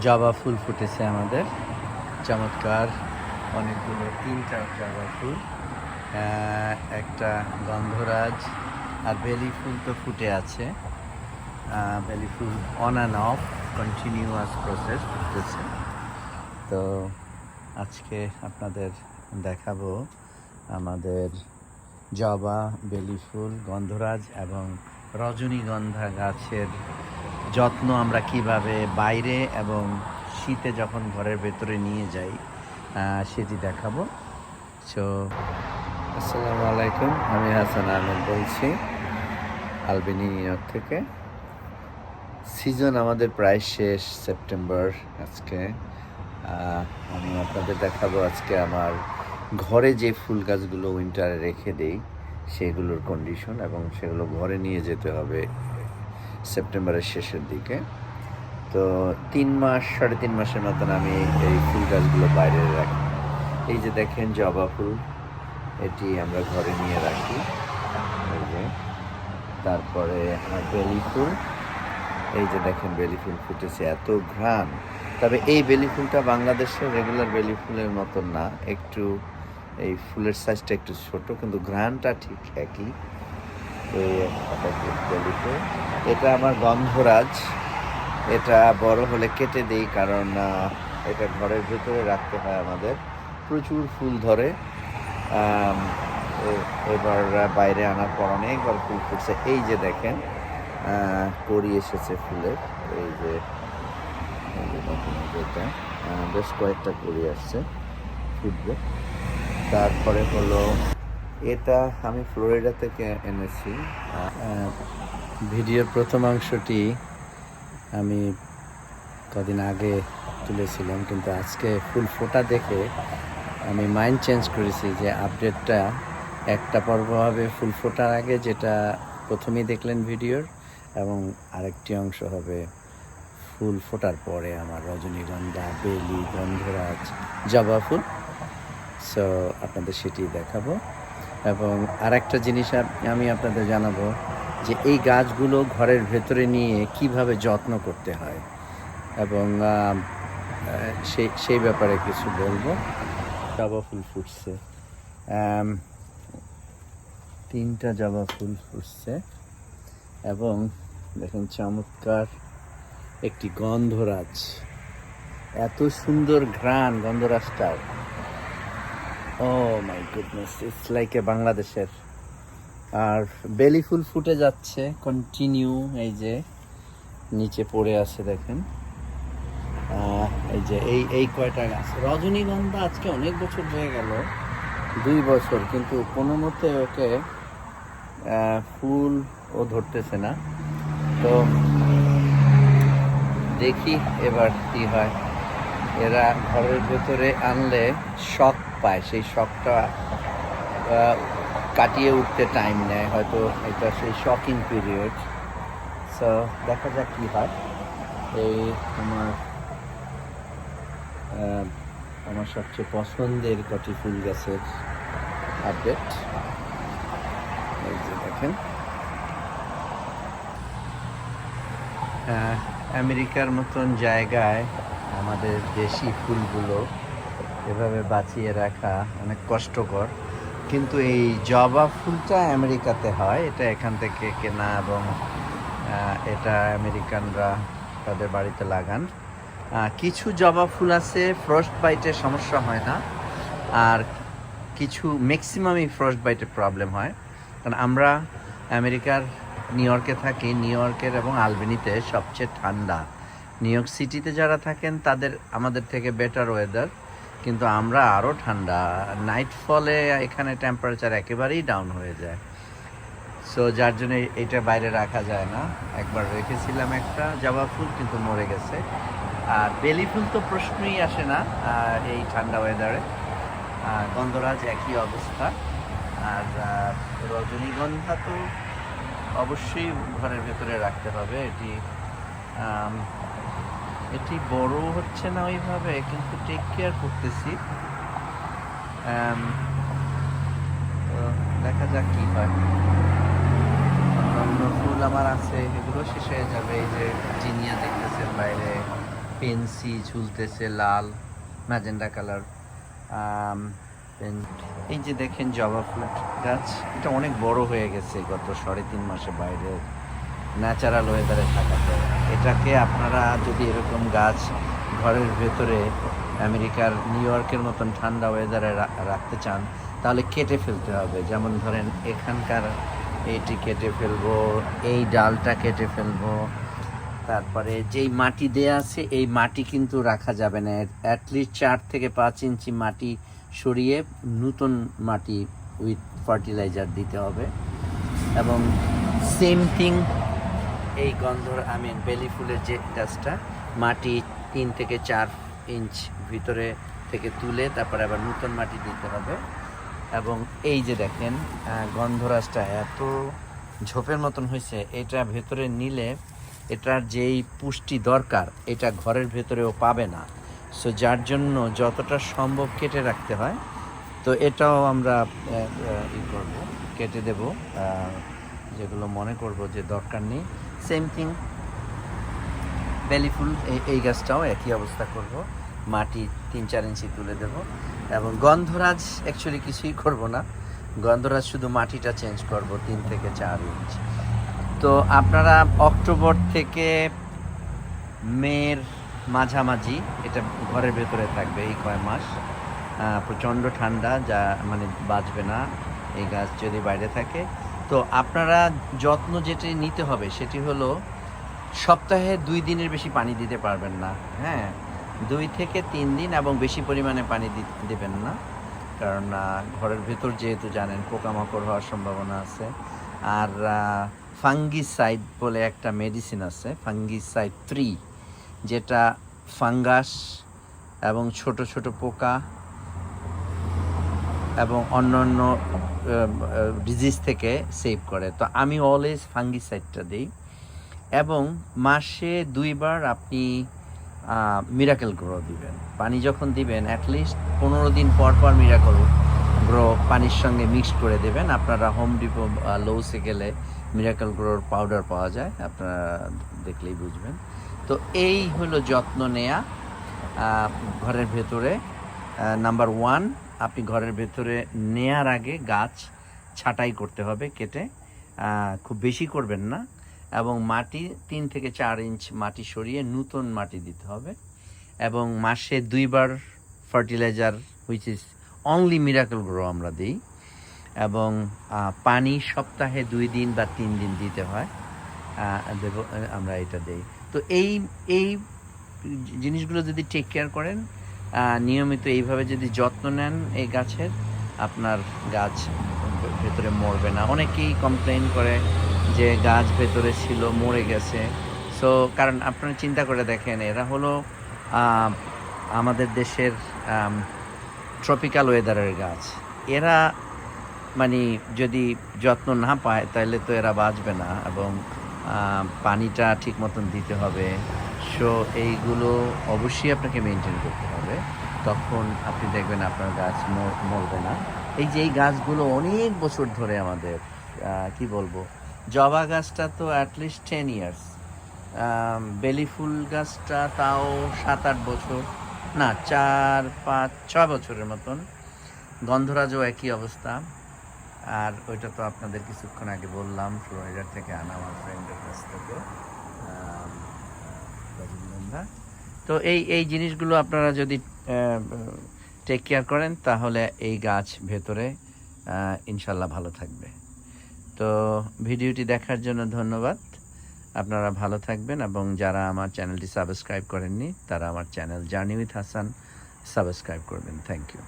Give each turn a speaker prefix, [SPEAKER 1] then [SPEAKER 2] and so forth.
[SPEAKER 1] জবা ফুল ফুটেছে আমাদের। চমৎকার। অনেকগুলো তিনটা জবা ফুল। একটা গন্ধরাজ। আর বেলি ফুল তো ফুটে আছে। বেলি ফুল on and off continuous process ফুটেছে। তো আজকে আপনাদের দেখাবো আমাদের জবা বেলি ফুল, গন্ধরাজ এবং রজনীগন্ধা গাছের যত্ন আমরা কীভাবে বাইরে এবং শীতে যখন ঘরের ভেতরে নিয়ে যাই সেটি দেখাবো। সো আসসালামু আলাইকুম, আমি হাসান আহমেদ বলছি, আলবেনি ইয়র্ক থেকে। সিজন আমাদের প্রায় শেষ, সেপ্টেম্বর আজকে। আমি আপনাদের দেখাবো আজকে আমার ঘরে যে ফুল গাছগুলো উইন্টারে রেখে দেই, সেগুলোর কন্ডিশন এবং সেগুলো ঘরে নিয়ে যেতে হবে। সেপ্টেম্বরের শেষের দিকে। তো তিন মাস, সাড়ে তিন মাসের মতন আমি এই ফুল গাছগুলো বাইরে রাখি। এই যে দেখেন জবা ফুল, এটি আমরা ঘরে নিয়ে রাখি। তারপরে বেলি ফুল। এই যে দেখেন বেলি ফুল ফুটেছে, এত ঘ্রাণ। তবে এই বেলি ফুলটা বাংলাদেশের রেগুলার বেলি ফুলের মতন না, একটু এই ফুলের সাইজটা একটু ছোট, কিন্তু ঘ্রাণটা ঠিক একই। এই একটা বেলি ফুল। এটা আমার গন্ধরাজ। এটা বড় হলে কেটে দেই কারণ এটা ঘরের ভেতরে রাখতে হয় আমাদের। প্রচুর ফুল ধরে। এবার বাইরে আনার পর অনেকবার ফুল ফুটছে। এই যে দেখেন কড়ি এসেছে ফুলের। এই যে বেশ কয়েকটা কড়ি আসছে ফুটবে। তারপরে হলো এটা আমি ফ্লোরিডা থেকে এনেছি। ভিডিওর প্রথম অংশটি আমি কদিন আগে তুলেছিলাম, কিন্তু আজকে ফুল ফোটা দেখে আমি মাইন্ড চেঞ্জ করেছি যে আপডেটটা একটা পর্ব হবে ফুল ফোটার আগে, যেটা প্রথমেই দেখলেন ভিডিওর, এবং আরেকটি অংশ হবে ফুল ফোটার পরে আমার রজনীগন্ধা, বেলি গন্ধরাজ জবা ফুল। সো আপনাদের সেটি দেখাবো। এবং আরেকটা জিনিস আমি আপনাদের জানাব যে এই গাছগুলো ঘরের ভেতরে নিয়ে কীভাবে যত্ন করতে হয় এবং সেই সেই ব্যাপারে কিছু বলব। জবা ফুল ফুটছে। তিনটা জবা ফুল ফুটছে এবং দেখেন চমৎকার একটি গন্ধরাজ। এত সুন্দর ঘ্রাণ গন্ধরাজটার। ও my goodness it's like a বাংলাদেশের আর বেলি ফুল ফুটে যাচ্ছে কন্টিনিউ এই যে নিচে পড়ে আছে দেখেন। এই যে এই এই কয়টা গাছ। রজনীগন্ধা আজকে অনেক বছর হয়ে গেল, দুই বছর, কিন্তু কোনো মতে ওকে ফুল ও ধরতেছে না। তো দেখি এবার কি হয়। এরা ঘরের ভেতরে আনলে শখ পায়, সেই শখটা কাটিয়ে উঠতে টাইম নেয়, হয়তো এটা সেই শকিং পিরিয়ড সো দেখা যাক কী হয়। এই আমার আমার সবচেয়ে পছন্দের কটি ফুল গাছের আপডেট দেখেন। আমেরিকার মতন জায়গায় আমাদের দেশি ফুলগুলো এভাবে বাঁচিয়ে রাখা অনেক কষ্টকর। কিন্তু এই জবা ফুলটা আমেরিকাতে হয়, এটা এখান থেকে কেনা এবং এটা আমেরিকানরা তাদের বাড়িতে লাগান। কিছু জবা ফুল আছে ফ্রস্ট বাইটের সমস্যা হয় না। আর কিছু ম্যাক্সিমামই ফ্রস্ট বাইটের প্রবলেম হয়। কারণ আমরা আমেরিকার নিউ ইয়র্কে থাকি নিউ ইয়র্কের এবং আলবেনিতে সবচেয়ে ঠান্ডা। নিউ ইয়র্ক সিটিতে যারা থাকেন, তাদের, আমাদের থেকে বেটার ওয়েদার কিন্তু আমরা আরও ঠান্ডা। নাইট ফলে এখানে টেম্পারেচার একেবারেই ডাউন হয়ে যায়। সো যার জন্য এটা বাইরে রাখা যায় না। একবার রেখেছিলাম একটা, জবা ফুল কিন্তু মরে গেছে। আর বেলি ফুল তো প্রশ্নই আসে না এই ঠান্ডা ওয়েদারে গন্ধরাজ একই অবস্থা। আর রজনীগন্ধা তো অবশ্যই ঘরের ভেতরে রাখতে হবে। এটি এটি বড় হচ্ছে না ওইভাবে কিন্তু টেক কেয়ার করতেছি। আম, দেখা যাক কি হয়। অন্য ফুল আমার আছে এগুলো শেষ হয়ে যাবে। এই যে জিনিয়া দেখতেছেন বাইরে পেন্সি ঝুলতেছে লাল ম্যাজেন্ডা কালার। এই যে দেখেন জবা ফুল গাছ এটা অনেক বড় হয়ে গেছে গত সাড়ে তিন মাসে বাইরে। ন্যাচারাল ওয়েদারে থাকাতে এটাকে আপনারা যদি এরকম গাছ ঘরের ভেতরে আমেরিকার নিউ ইয়র্কের মতন ঠান্ডা ওয়েদারে রাখতে চান, তাহলে কেটে ফেলতে হবে। যেমন ধরেন এখানকার এইটি কেটে ফেলব, এই ডালটা কেটে ফেলব, তারপরে যেই মাটি দেয়া আছে, এই মাটি কিন্তু রাখা যাবে না। অ্যাটলিস্ট চার থেকে পাঁচ ইঞ্চি মাটি সরিয়ে নতুন মাটি উইথ ফার্টিলাইজার দিতে হবে। এবং সেম থিং এই গন্ধর আমি বেলি ফুলের যে গাছটা, মাটি তিন থেকে চার ইঞ্চ ভিতরে থেকে তুলে তারপরে আবার নতুন মাটি দিতে হবে। এবং এই যে দেখেন গন্ধরাজটা এত ঝোপের মতন হয়েছে, এটা ভেতরে নিলে এটার যেই পুষ্টি দরকার, এটা ঘরের ভেতরেও পাবে না। সো যার জন্য যতটা সম্ভব কেটে রাখতে হয়, তো এটাও আমরা ই করব, কেটে দেব। যেগুলো মনে করব যে দরকার নেই। সেম থিং বেলি ফুল এই এই গাছটাও একই অবস্থা করব। মাটি তিন চার ইঞ্চি তুলে দেব। এবং গন্ধরাজ অ্যাকচুয়ালি কিছুই করব না। গন্ধরাজ শুধু মাটিটা চেঞ্জ করব তিন থেকে চার ইঞ্চ। তো আপনারা অক্টোবর থেকে মের মাঝামাঝি, এটা ঘরের ভেতরে থাকবে এই কয় মাস প্রচণ্ড ঠান্ডা যা মানে বাঁচবে না। এই গাছ যদি বাইরে থাকে তো আপনারা যত্ন যেটি নিতে হবে সেটি হলো সপ্তাহে দুই দিনের বেশি পানি দিতে পারবেন না হ্যাঁ? দুই থেকে তিন দিন এবং বেশি পরিমাণে পানি দেবেন না। কারণ ঘরের ভেতর যেহেতু জানেন পোকামাকড় হওয়ার সম্ভাবনা আছে। আর ফাঙ্গিসাইড বলে একটা মেডিসিন আছে, ফাঙ্গিসাইড থ্রি, যেটা ফাঙ্গাস এবং ছোট ছোট পোকা এবং অন্যান্য ডিজিজ থেকে সেভ করে। তো আমি অলওয়েজ ফাঙ্গিসাইডটা দিই এবং মাসে দুইবার আপনি মিরাকেল গ্রো দিবেন। পানি যখন দিবেন অ্যাটলিস্ট পনেরো দিন পর পর মিরাকেল গ্রো পানির সঙ্গে মিক্সড করে দেবেন। আপনারা হোম ডিপো লৌসে গেলে মিরাকেল গ্রোর পাউডার পাওয়া যায়, আপনারা দেখলেই বুঝবেন। তো এই হলো যত্ন নেয়া ঘরের ভেতরে নাম্বার ওয়ান আপনি ঘরের ভেতরে নেয়ার আগে গাছ ছাঁটাই করতে হবে, কেটে খুব বেশি করবেন না এবং মাটি তিন থেকে চার ইঞ্চ মাটি সরিয়ে নতুন মাটি দিতে হবে এবং মাসে দুইবার fertilizer which is only Miracle Gro আমরা দিই এবং পানি সপ্তাহে দুই দিন বা তিন দিন দিতে হয় আমরা এটা দেই। তো এই এই জিনিসগুলো যদি টেক কেয়ার করেন নিয়মিত এইভাবে যদি যত্ন নেন এই গাছের, আপনার গাছ ভেতরে মরবে না। অনেকেই কমপ্লেন করে যে গাছ ভেতরে ছিল, মরে গেছে। সো কারণ আপনারা চিন্তা করে দেখেন, এরা হলো আমাদের দেশের ট্রপিক্যাল ওয়েদারের গাছ। এরা মানে যদি যত্ন না পায় তাহলে তো এরা বাঁচবে না এবং পানিটা ঠিক মতন দিতে হবে। সো এইগুলো অবশ্যই আপনাকে মেনটেন করতে হবে। তখন আপনি দেখবেন আপনার গাছ মরবে না। এই যে এই গাছগুলো অনেক বছর ধরে আমাদের কি বলব? জবা গাছটা তো অ্যাটলিস্ট টেন ইয়ার্স বেলি ফুল গাছটা তাও সাত আট বছর। না, চার, পাঁচ, ছয় বছরের মতন। গন্ধরাজও একই অবস্থা। আর ওইটা তো আপনাদের কিছুক্ষণ আগে বললাম ফ্লোরিডার থেকে আনা আমার ফ্রেন্ডের কাছ থেকে। তো এই এই জিনিসগুলো আপনারা যদি টেক কেয়ার করেন, তাহলে এই গাছ ভেতরে ইনশাল্লাহ ভালো থাকবে। তো ভিডিওটি দেখার জন্য ধন্যবাদ। আপনারা ভালো থাকবেন এবং যারা আমার চ্যানেলটি সাবস্ক্রাইব করেননি, তারা আমার channel journey with Hasan subscribe করবেন। Thank you